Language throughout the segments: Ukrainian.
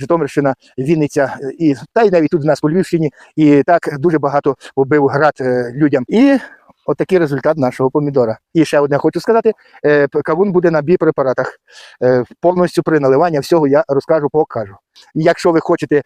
Житомирщина, Вінниця, і та й навіть тут в нас по Львівщині. І так дуже багато побив град е, людям. І отакий результат нашого помідора. І ще одне хочу сказати: е, кавун буде на біопрепаратах. Е, повністю при наливанні всього я розкажу, покажу. Якщо ви хочете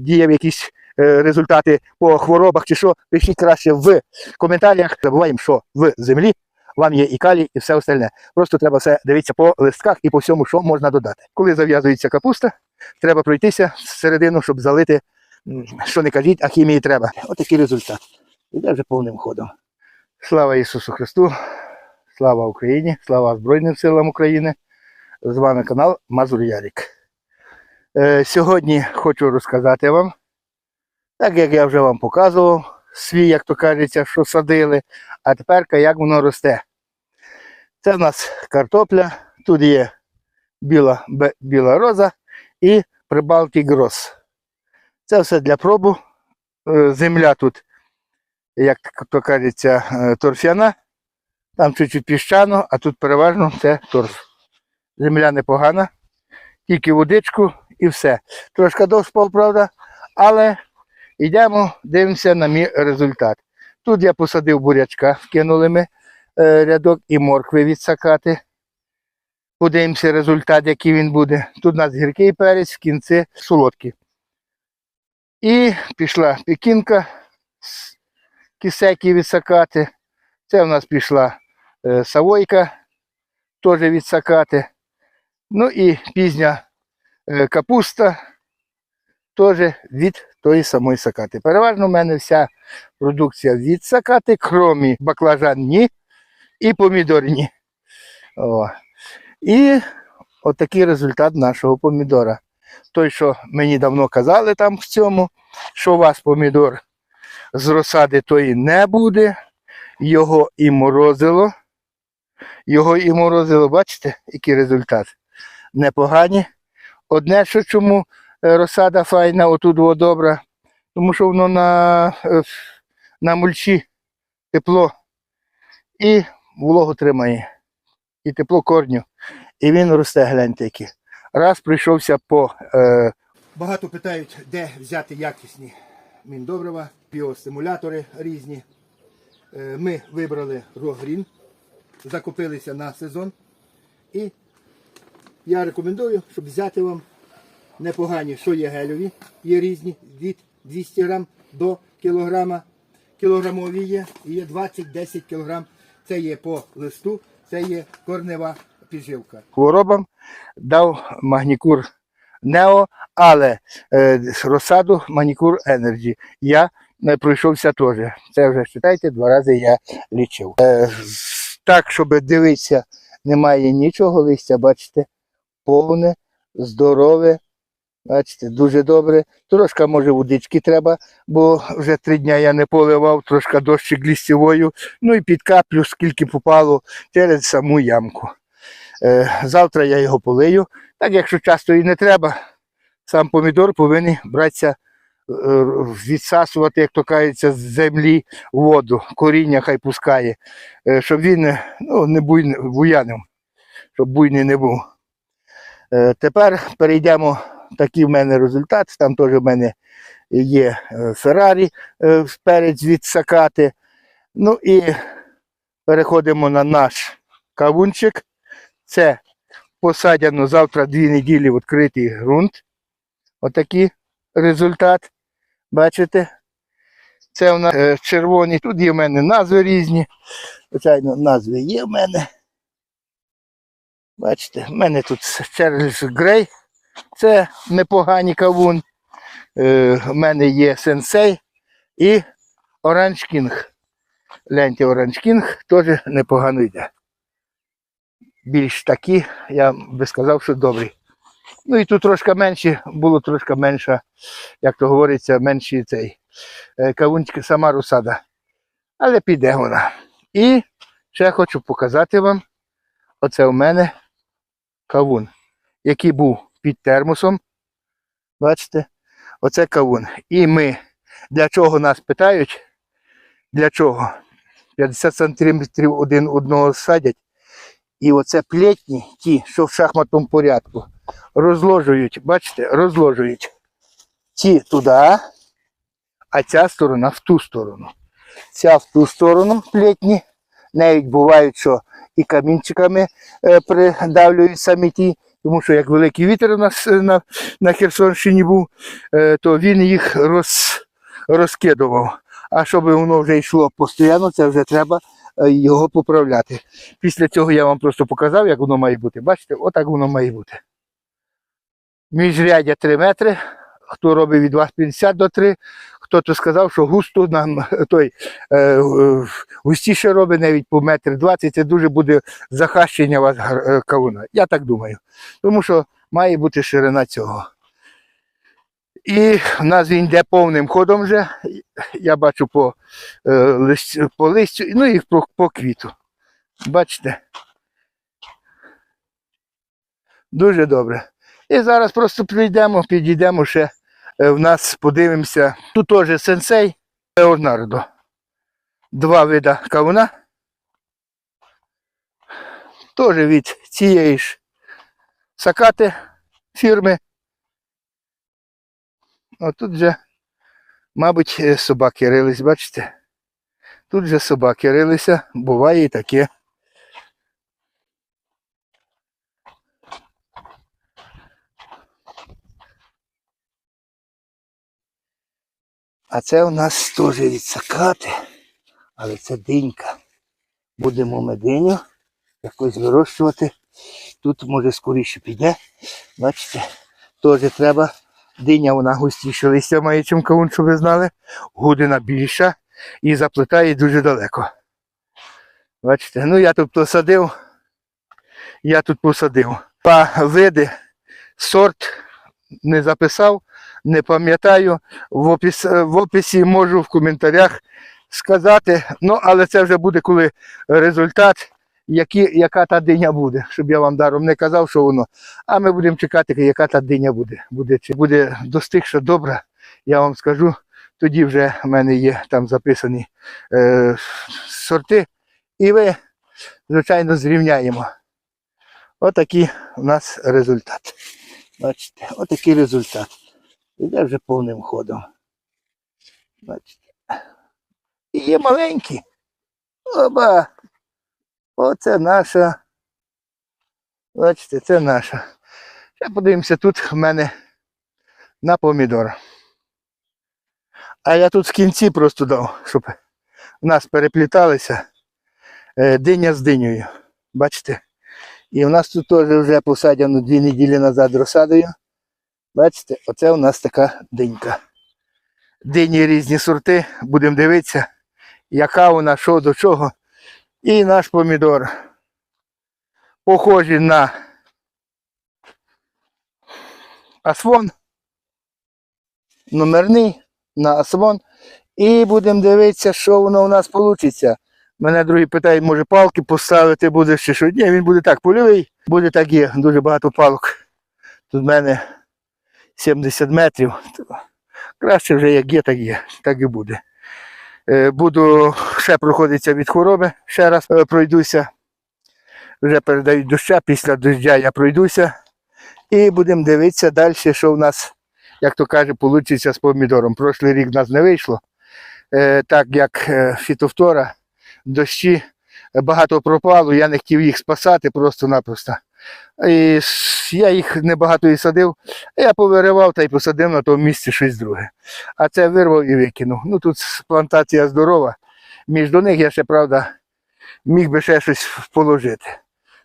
діяв якісь результати по хворобах чи що, пишіть краще в коментарях. Забуваємо, що в землі вам є і калій, і все остальне. Просто треба все дивитися по листках і по всьому, що можна додати. Коли зав'язується капуста, треба пройтися всередину, щоб залити, що не кажіть, а хімії треба. Отакий результат. Іде вже повним ходом. Слава Ісусу Христу! Слава Україні! Слава Збройним силам України! З вами канал Мазур Ярік. Е, сьогодні хочу розказати вам, так як я вже вам показував, свій, як то кажеться, що садили, а тепер як воно росте. Це в нас картопля, тут є біла, біла роза і прибалтик гроз. Це все для пробу. Е, Земля тут, як то кажеться, е, торфяна. Там чуть-чуть піщано, а тут переважно це торф. Земля непогана, тільки водичку і все. Трошки дощ впав, правда, але йдемо, дивимося на мій результат. Тут я посадив бурячка, вкинули ми е, рядок і моркви відсакати. Подивимося результат, який він буде. Тут у нас гіркий перець, в кінці солодкий. І пішла пекінка з кисеки відсакати. Це в нас пішла е, савойка, теж відсакати. Ну і пізня е, капуста теж від тої самої сакати. Переважно в мене вся продукція від сакати, крім баклажан і помідор ні. О. І отакий результат нашого помідора. Той, що мені давно казали там в цьому, що у вас помідор з розсади тої не буде, його і морозило. Його і морозило, бачите, який результат? Непогані. Одне, що чому е, розсада файна, отут во добра, тому що воно на, е, на мульчі тепло і вологу тримає, і тепло корню. І він росте, гляньте який. Раз прийшовся по. Е... Багато питають, де взяти якісні міндобрива, біостимулятори різні. Е, Ми вибрали Рогрін, закупилися на сезон. І я рекомендую, щоб взяти вам непогані, що є гельові, є різні від 200 грам до кілограма. Кілограмові є, і є 20-10 кілограм. Це є по листу, це є корнева підживка. Хворобам дав магнікур Нео, але е, розсаду Манікур Енерджі. Я не пройшовся теж. Це вже читайте, два рази я лічив. Е, так, щоб дивитися, немає нічого листя, бачите, повне, здорове. Бачите, дуже добре. Трошки, може, водички треба, бо вже три дні я не поливав, трошки дощик лістєвою. Ну і під каплю, скільки попало через саму ямку. Е, завтра я його полию. Так, якщо часто і не треба, сам помідор повинен братися, е, відсасувати, як то кажеться, з землі воду, коріння хай пускає, е, щоб він ну, не буйний, буянив, щоб буйний не був. Е, Тепер перейдемо, такий в мене результат. Там теж в мене є е, Феррарі е, перець відсакати. Ну і переходимо на наш кавунчик. Це посадяно завтра дві неділі в відкритий ґрунт. Отакий результат. Бачите? Це у нас е, червоні. Тут є в мене назви різні. Звичайно, назви є в мене. Бачите, в мене тут Чарльз Грей. Це непоганий кавун. Е, в мене є сенсей і Оранж Кінг. Гляньте, Оранж Кінг теж непогано йде. Більш такі, я би сказав, що добрі. Ну і тут трошки менші, було трошки менша, як то говориться, менший цей е, кавунчик, сама розсада. Але піде вона. І ще хочу показати вам, оце у мене кавун, який був під термосом. Бачите? Оце кавун. І ми, для чого нас питають, для чого? 50 сантиметрів один одного садять. І оце плетні, ті, що в шахматному порядку. розложують, бачите, розложують ті туди, а ця сторона в ту сторону. Ця в ту сторону плетні. Навіть бувають, що і камінчиками е, придавлюють самі ті, тому що як великий вітер у нас е, на, на Херсонщині був, е, то він їх роз, розкидував. А щоб воно вже йшло постійно, це вже треба е, його поправляти. Після цього я вам просто показав, як воно має бути. Бачите, отак воно має бути. Міжрядя 3 метри. Хто робить від вас 50 до 3, хто-то сказав, що густо нам той е, густіше робить навіть по метр 20, це дуже буде захащення вас е, кавуна. Я так думаю. Тому що має бути ширина цього. І в нас він йде повним ходом вже. Я бачу по, е, лист, по листю, ну і по, по квіту. Бачите? Дуже добре. І зараз просто прийдемо, підійдемо ще в нас, подивимося. Тут теж сенсей Леонардо. Два вида кавуна. Теж від цієї ж сакати фірми. Отут вже, мабуть, е, собаки рились, бачите? Тут же собаки рилися, буває і таке. А це у нас теж від але це динька. Будемо ми диню якось вирощувати. Тут може скоріше піде. Бачите, теж треба. Диня вона густіше листя має, чим кавун, щоб ви знали. Гудина більша і заплетає дуже далеко. Бачите, ну я тут посадив. Я тут посадив. Па види, сорт не записав, не пам'ятаю. В, опис, в описі можу в коментарях сказати. Ну, але це вже буде коли результат, які, яка та диня буде, щоб я вам даром не казав, що воно. А ми будемо чекати, яка та диня буде. Буде чи буде достигша добра, я вам скажу. Тоді вже в мене є там записані е, сорти. І ви, звичайно, зрівняємо. Отакий у нас результат. Бачите, отакий результат. Іде вже повним ходом. Бачите. І є маленькі. Оба. Оце наша. Бачите, це наша. Ще подивимося, тут в мене на помідор. А я тут в кінці просто дав, щоб у нас перепліталися е, диня з динею. Бачите? І у нас тут теж вже посадено дві неділі назад розсадою. Бачите, оце у нас така динька. Дині різні сорти, будемо дивитися, яка вона, що до чого. І наш помідор. Похожий на асфон. Номерний на асфон. І будемо дивитися, що воно у нас вийде. Мене другі питають, може палки поставити будеш чи що. Ні, він буде так польовий, буде так є, дуже багато палок. Тут в мене 70 метрів. Краще вже як є, так є, так і буде. Е, Буду ще проходитися від хвороби, ще раз е, пройдуся. Вже передають доща, після доща я пройдуся. І будемо дивитися далі, що в нас, як то каже, вийде з помідором. Прошлий рік в нас не вийшло. Е, Так як фітофтора, дощі багато пропало, я не хотів їх спасати просто-напросто. І я їх небагато і садив, я повиривав та й посадив на тому місці щось друге. А це вирвав і викинув. Ну тут плантація здорова. Між до них я ще, правда, міг би ще щось положити.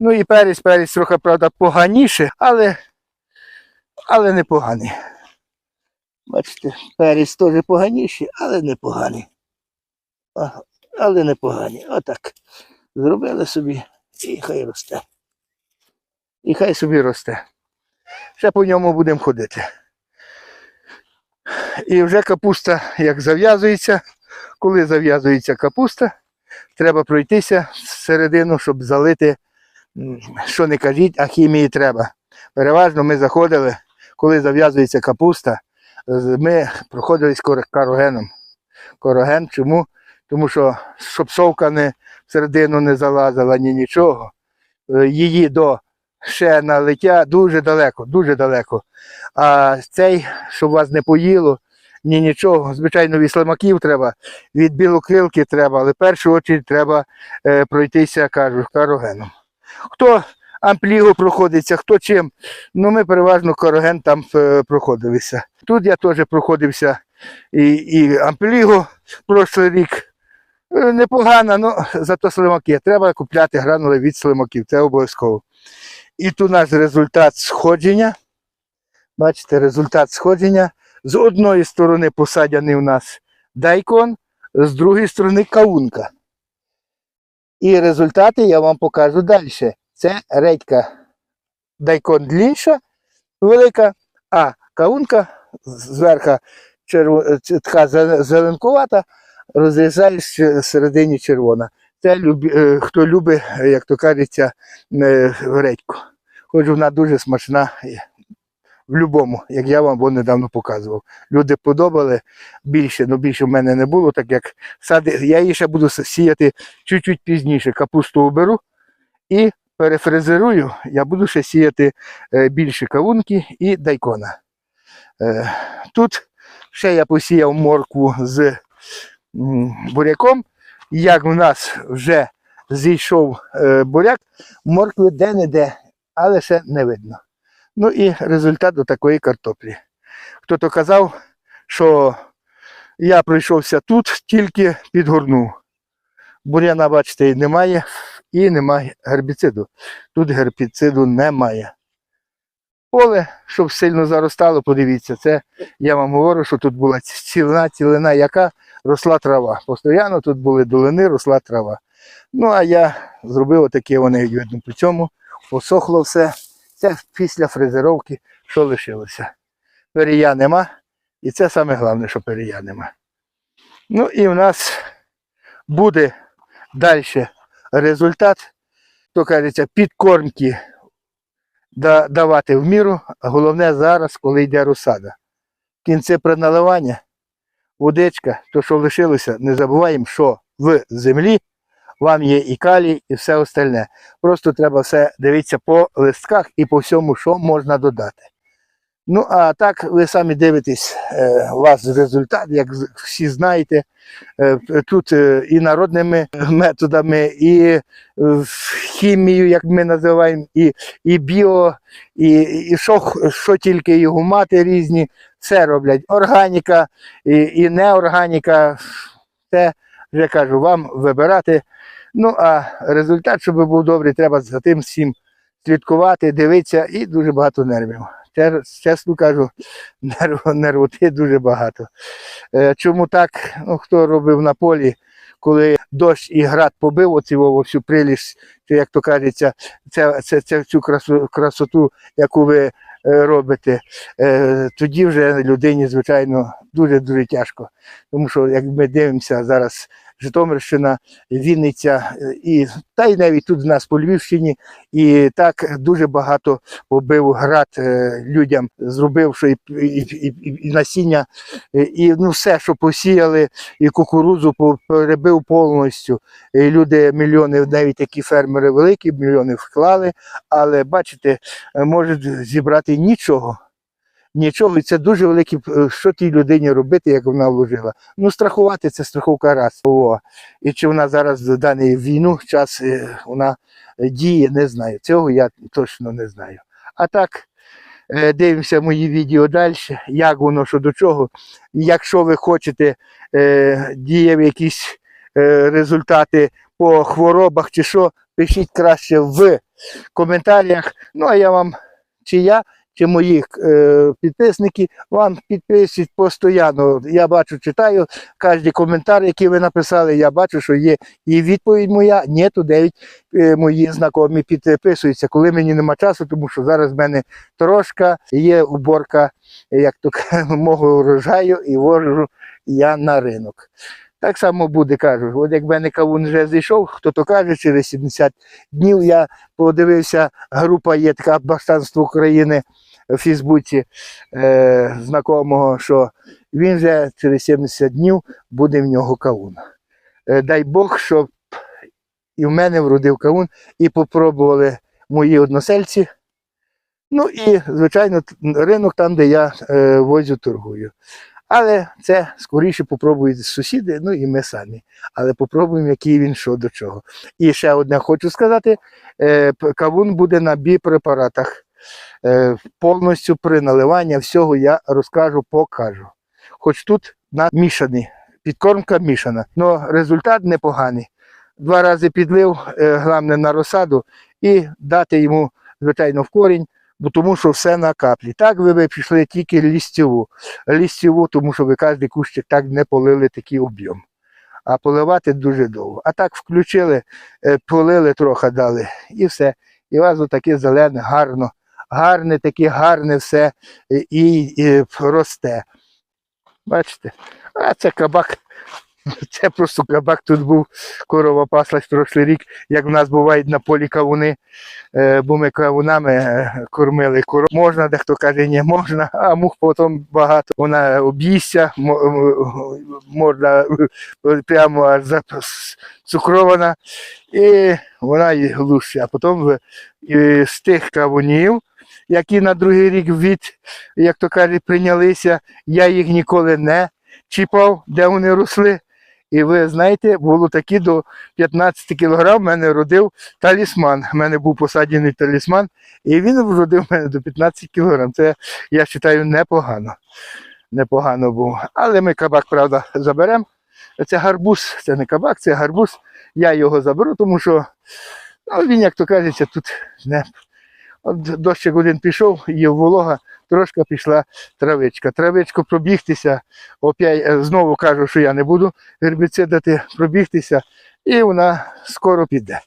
Ну і перець, перець трохи, правда, поганіше, але, але непоганий. Бачите, перець теж поганіший, але непоганий. Але непоганий. Отак. Зробили собі і хай росте. І хай собі росте. Ще по ньому будемо ходити. І вже капуста як зав'язується. Коли зав'язується капуста, треба пройтися середину, щоб залити, що не кажіть, а хімії треба. Переважно ми заходили, коли зав'язується капуста, ми проходили з карогеном. Короген чому? Тому що щоб совка не всередину не залазила, ні нічого. Е, Її до ще на лиття дуже далеко, дуже далеко. А цей, щоб вас не поїло, ні нічого. Звичайно, від слимаків треба, від білокрилки треба, але в першу чергу треба е, пройтися, кажу, карогеном. Хто амплігу проходиться, хто чим. Ну, ми переважно кароген там е, проходилися. Тут я теж проходився і, і амплігу прошлий рік. Е, Непогано, але зато слимаки. Треба купляти гранули від слимаків, це обов'язково. І тут наш результат сходження. Бачите, результат сходження. З одної сторони посадяний у нас дайкон, з другої сторони каунка. І результати я вам покажу далі. Це редька дайкон длінша, велика, а каунка зверху черво... ц- така зеленкувата, розрізаєш середині червона. Любі... е, хто любить, е, як то кажеться, е, редьку. Хоч вона дуже смачна в будь-якому, як я вам недавно показував. Люди подобали більше, але більше в мене не було, так як сади. Я її ще буду сіяти чуть-чуть пізніше. Капусту оберу і перефрезерую. Я буду ще сіяти більше кавунки і дайкона. Тут ще я посіяв моркву з буряком. Як в нас вже зійшов е, буряк, моркви де-не-де, але ще не видно. Ну і результат до такої картоплі. Хто-то казав, що я пройшовся тут, тільки підгорнув. Буряна, бачите, немає, і немає гербіциду. Тут гербіциду немає. Поле, щоб сильно заростало, подивіться, це я вам говорю, що тут була цілина, цілина, яка росла трава. Постоянно тут були долини, росла трава. Ну, а я зробив отаке вони видно при цьому. Посохло все. Це після фрезеровки, що лишилося. Перія нема. І це саме головне, що перія нема. Ну і в нас буде далі результат, то кажеться, підкормки давати в міру. Головне зараз, коли йде розсада. В кінці при наливання водичка, то що лишилося, не забуваємо, що в землі вам є і калій, і все остальне. Просто треба все дивитися по листках і по всьому, що можна додати. Ну, а так ви самі дивитесь, е, у вас результат, як всі знаєте, е, тут е, і народними методами, і хімією, як ми називаємо, і, і біо, і, і що, що тільки і гумати різні, все роблять. Органіка і, і неорганіка, це вже кажу, вам вибирати. Ну, а результат, щоб був добрий, треба за тим всім слідкувати, дивитися і дуже багато нервів. Чесно кажу, нерв, нервоти дуже багато. Е, Чому так? Ну, хто робив на полі, коли дощ і град побив во всю чи як то кажеться, це, це, це цю красу, красоту, яку ви робите, е, тоді вже людині, звичайно, дуже-дуже тяжко. Тому що, як ми дивимося зараз, Житомирщина, Вінниця, і та й навіть тут в нас по Львівщині, і так дуже багато побив град е, людям, зробив, що і, і, і, і, насіння, е, і ну, все, що посіяли, і кукурудзу по- перебив повністю. І люди мільйони, навіть такі фермери великі, мільйони вклали, але бачите, е, можуть зібрати нічого. Нічого, і це дуже велике, що тій людині робити, як вона вложила. Ну, страхувати це страховка раз. О. І чи вона зараз в даний війну час е, вона е, діє, не знаю. Цього я точно не знаю. А так, е, дивимося мої відео далі, як воно, що до чого. Якщо ви хочете е, дієві якісь е, результати по хворобах чи що, пишіть краще в коментарях. Ну, а я вам, чи я, чи мої е, підписники вам підпишуть постійно. Я бачу, читаю кожен коментар, який ви написали. Я бачу, що є і відповідь моя, ні, то дев'ять е, мої знайомі підписуються, коли мені нема часу, тому що зараз в мене трошка є уборка, як то мого урожаю і вожу я на ринок. Так само буде, кажу. От як мене кавун вже зійшов, хто то каже, через 70 днів я подивився, група є така Баштанство України в Фейсбуці е, знакомого, що він вже через 70 днів буде в нього кавун. Е, дай Бог, щоб і в мене вродив кавун, і попробували мої односельці. Ну і, звичайно, ринок там, де я е, возю, торгую. Але це скоріше попробують сусіди, ну і ми самі. Але попробуємо, який він що до чого. І ще одне хочу сказати: е, кавун буде на біпрепаратах. Е, повністю при наливанні всього я розкажу, покажу. Хоч тут на мішаний, підкормка мішана, але результат непоганий. Два рази підлив, е, головне на розсаду, і дати йому, звичайно, в корінь, бо тому що все на каплі. Так ви пішли тільки лістіву. Лістіву, тому що ви кожен кущик так не полили такий об'єм. А поливати дуже довго. А так включили, е, полили трохи дали, і все. І у вас отаке зелене, гарно, гарне, таке гарне все е, і, і росте. Бачите? А це кабак. Це просто кабак тут був, корова паслась прошлий рік, як в нас бувають на полі кавуни, е, бо ми кавунами е, кормили коров. Можна, дехто каже, не можна, а мух потім багато. Вона об'їсться, мо- можна прямо цукрована, і вона і глуше. А потім з тих кавунів, які на другий рік від, як то кажуть, прийнялися, я їх ніколи не чіпав, де вони росли. І ви знаєте, було такі до 15 кілограм мене родив талісман. У мене був посаджений талісман, і він вродив мене до 15 кілограм. Це, я вважаю, непогано. Непогано був. Але ми кабак, правда, заберемо. Це гарбуз, це не кабак, це гарбуз. Я його заберу, тому що ну, він, як то кажеться, тут не. Дощик один пішов, є волога, трошки пішла травичка. Травичку пробігтися, опять е, знову кажу, що я не буду гербіцидати, пробігтися, і вона скоро піде.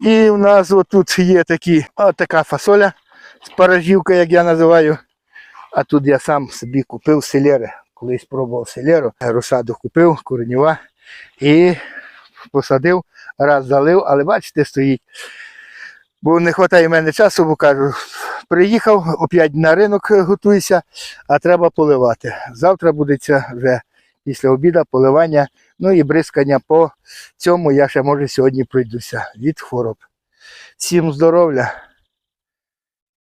І в нас отут є такі, така фасоля, спаражівка, як я називаю. А тут я сам собі купив селери. Колись пробував селеру, розсаду купив, коренєва, і посадив, раз залив, але бачите, стоїть. Бо не вистачає в мене часу, бо кажу, приїхав, опять на ринок готуюся, а треба поливати. Завтра буде це вже після обіду поливання, ну і бризкання по цьому я ще може сьогодні пройдуся від хвороб. Всім здоров'я,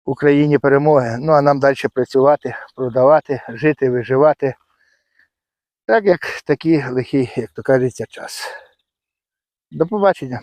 Україні перемоги. Ну а нам далі працювати, продавати, жити, виживати. Так як такий лихий, як то кажеться, час. До побачення.